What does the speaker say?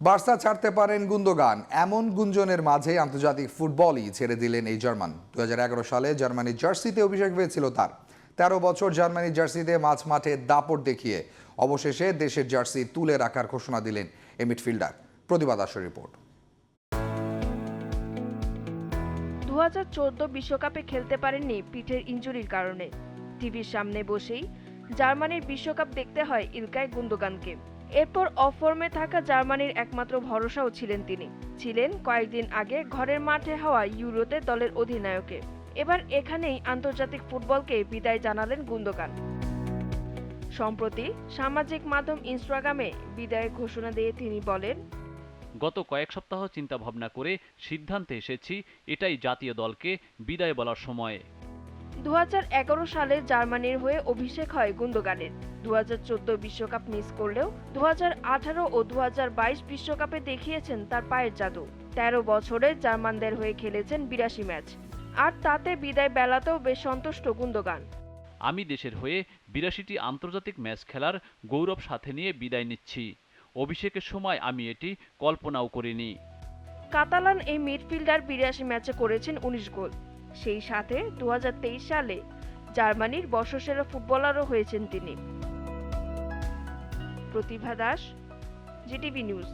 Barca ছাড়তে পারেন গুন্দগান এমন গুঞ্জনের মাঝে আন্তর্জাতিক ফুটবলই ছেড়ে দিলেন এই জার্মান। দুহাজার এগারো সালে জার্মানির জার্সিতে অভিষেক হয়েছিল তার। তেরো বছর জার্মানির জার্সিতে মাঝ মাঠে দাপট দেখিয়ে অবশেষে দেশের জার্সি তুলে রাখার ঘোষণা দিলেন এই মিডফিল্ডার। প্রতিবাদ আসর রিপোর্ট। দু হাজার বিশ্বকাপে খেলতে পারেননি পিঠের ইনজুরির কারণে। টিভির সামনে বসেই জার্মানির বিশ্বকাপ দেখতে হয় ইলকায় গুন্দোগানকে এরপর অফর্মে থাকা জার্মানির একমাত্র ভরসাও ছিলেন তিনি। ছিলেন কয়েকদিন আগে ঘরের মাঠে হওয়া ইউরোতে দলের অধিনায়কে। এবার এখানেই আন্তর্জাতিক ফুটবলকে বিদায় জানালেন গুন্দোগান সম্প্রতি সামাজিক মাধ্যম ইনস্টাগ্রামে বিদায়ের ঘোষণা দিয়ে তিনি বলেন, গত কয়েক সপ্তাহ চিন্তা ভাবনা করে সিদ্ধান্তে এসেছি, এটাই জাতীয় দলকে বিদায় বলার সময়। দু হাজার এগারো সালে জার্মানির হয়ে অভিষেক হয় গুন্দোগানের দু বিশ্বকাপ মিস করলেও দু হাজার আঠারো ও দু বিশ্বকাপে দেখিয়েছেন তার পায়ের জাদু। তেরো বছরে জার্মানদের হয়ে খেলেছেন বিরাশি ম্যাচ। আর তাতে বিদায় বেলাতেও বেশ সন্তুষ্ট গুন্দোগান আমি দেশের হয়ে বিরাশিটি আন্তর্জাতিক ম্যাচ খেলার গৌরব সাথে নিয়ে বিদায় নিচ্ছি। অভিষেকের সময় আমি এটি কল্পনাও করিনি। কাতালান এই মিডফিল্ডার বিরাশি ম্যাচে করেছেন উনিশ গোল। সেই সাথে দু হাজার তেইশ সালে জার্মানির বর্ষসেরা ফুটবলারও হয়েছেন তিনি। Pratibha Das, GTV news.